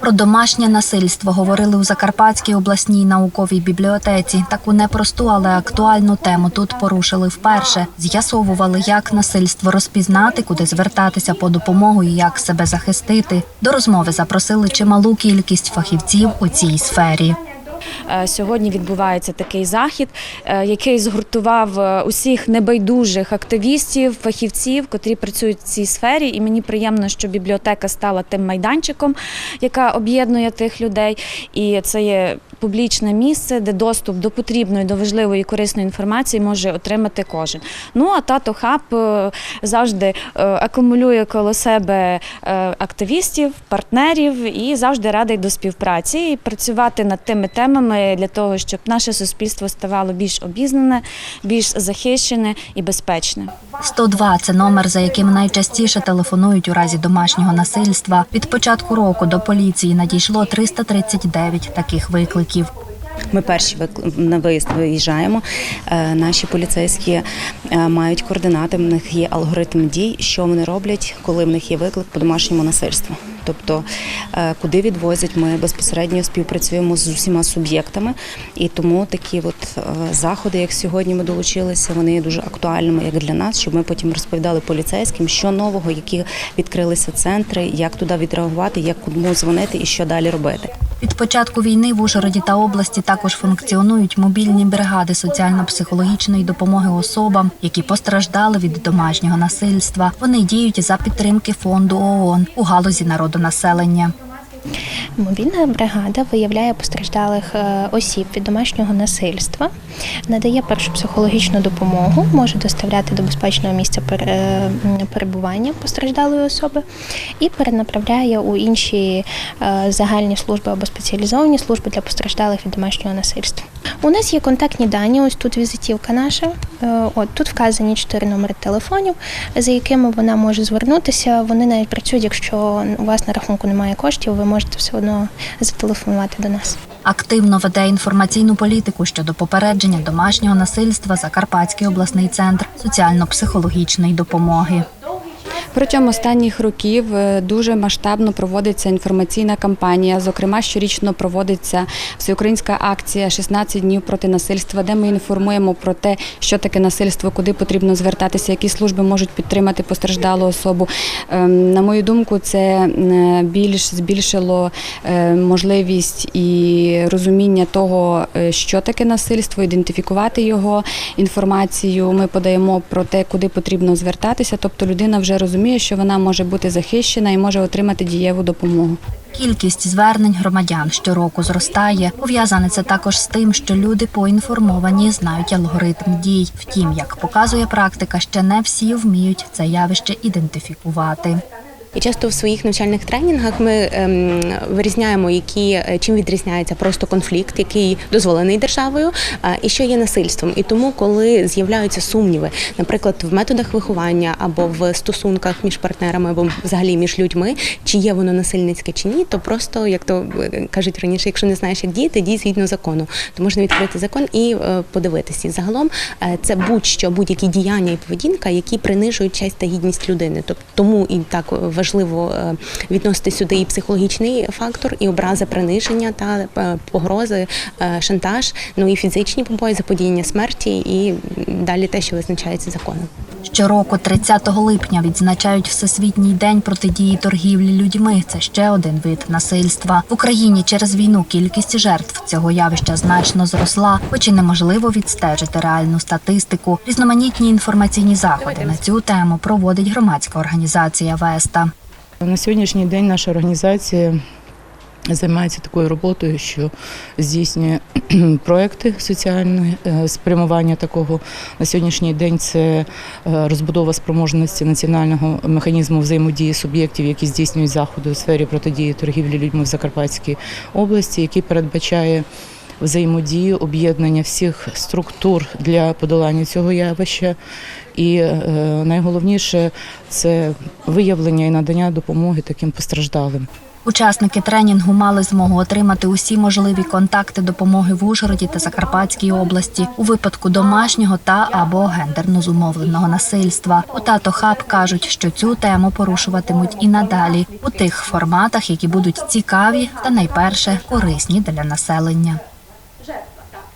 Про домашнє насильство говорили у Закарпатській обласній науковій бібліотеці. Таку непросту, але актуальну тему тут порушили вперше. З'ясовували, як насильство розпізнати, куди звертатися по допомогу і як себе захистити. До розмови запросили чималу кількість фахівців у цій сфері. Е, Сьогодні відбувається такий захід, е, який згуртував е, усіх небайдужих активістів, фахівців, котрі працюють в цій сфері. І мені приємно, що бібліотека стала тим майданчиком, яка об'єднує тих людей. І це є публічне місце, де доступ до потрібної, до важливої корисної інформації може отримати кожен. Ну а тато хаб завжди акумулює коло себе активістів, партнерів і завжди радий до співпраці і працювати над тими темами для того, щоб наше суспільство ставало більш обізнане, більш захищене і безпечне. 102 – це номер, за яким найчастіше телефонують у разі домашнього насильства. Від початку року до поліції надійшло 339 таких викликів. Ми перші на виїзд виїжджаємо. Е, Наші поліцейські е, мають координати. В них є алгоритм дій, що вони роблять, коли в них є виклик по домашньому насильству. Тобто, е, куди відвозять, ми безпосередньо співпрацюємо з усіма суб'єктами, і тому такі от заходи, як сьогодні ми долучилися, вони є дуже актуальними як для нас, щоб ми потім розповідали поліцейським, що нового, які відкрилися центри, як туди відреагувати, як кому дзвонити і що далі робити. Від початку війни в Ужгороді та області також функціонують мобільні бригади соціально-психологічної допомоги особам, які постраждали від домашнього насильства. Вони діють за підтримки фонду ООН у галузі народонаселення. Мобільна бригада виявляє постраждалих е, осіб від домашнього насильства, надає першу психологічну допомогу, може доставляти до безпечного місця перебування постраждалої особи і перенаправляє у інші е, загальні служби або спеціалізовані служби для постраждалих від домашнього насильства. У нас є контактні дані. Ось тут візитівка наша. Е, От тут вказані чотири номери телефонів, за якими вона може звернутися. Вони навіть працюють, якщо у вас на рахунку немає коштів, ви можете все одно зателефонувати до нас. Активно веде інформаційну політику щодо попередження домашнього насильства Закарпатський обласний центр соціально-психологічної допомоги. Протягом останніх років е, дуже масштабно проводиться інформаційна кампанія. Зокрема, щорічно проводиться всеукраїнська акція «16 днів проти насильства, де ми інформуємо про те, що таке насильство, куди потрібно звертатися, які служби можуть підтримати постраждалу особу. Ем, На мою думку, це е, більш збільшило е, можливість і розуміння того, що таке насильство, ідентифікувати його інформацію. Ми подаємо про те, куди потрібно звертатися. Тобто людина вже розуміє, що вона може бути захищена і може отримати дієву допомогу. Кількість звернень громадян щороку зростає. Пов'язане це також з тим, що люди поінформовані, знають алгоритм дій. Втім, як показує практика, ще не всі вміють це явище ідентифікувати. І часто в своїх навчальних тренінгах ми ем, вирізняємо, які е, чим відрізняється просто конфлікт, який дозволений державою, а, і що є насильством. І тому, коли з'являються сумніви, наприклад, в методах виховання або в стосунках між партнерами, або взагалі між людьми, чи є воно насильницьке чи ні, то просто як то е, кажуть раніше, якщо не знаєш, як діяти, дій згідно закону, то можна відкрити закон і е, подивитися. І загалом е, це будь-що, будь-які діяння і поведінка, які принижують честь та гідність людини. Тобто тому і так важливо е, відносити сюди і психологічний фактор, і образи приниження та е, погрози, е, шантаж, ну і фізичні побої, заподіяння смерті, і далі те, що визначається законом. Щороку, 30 липня, відзначають Всесвітній день протидії торгівлі людьми. Це ще один вид насильства. В Україні через війну кількість жертв цього явища значно зросла, хоч і неможливо відстежити реальну статистику. Різноманітні інформаційні заходи на цю тему проводить громадська організація Веста. На сьогоднішній день наша організація займається такою роботою, що здійснює проекти соціального е, спрямування такого. На сьогоднішній день це е, розбудова спроможності національного механізму взаємодії суб'єктів, які здійснюють заходи у сфері протидії торгівлі людьми в Закарпатській області, який передбачає взаємодію, об'єднання всіх структур для подолання цього явища. І е, найголовніше це виявлення і надання допомоги таким постраждалим. Учасники тренінгу мали змогу отримати усі можливі контакти допомоги в Ужгороді та Закарпатській області у випадку домашнього та або гендерно зумовленого насильства. У тато хаб кажуть, що цю тему порушуватимуть і надалі у тих форматах, які будуть цікаві та найперше корисні для населення.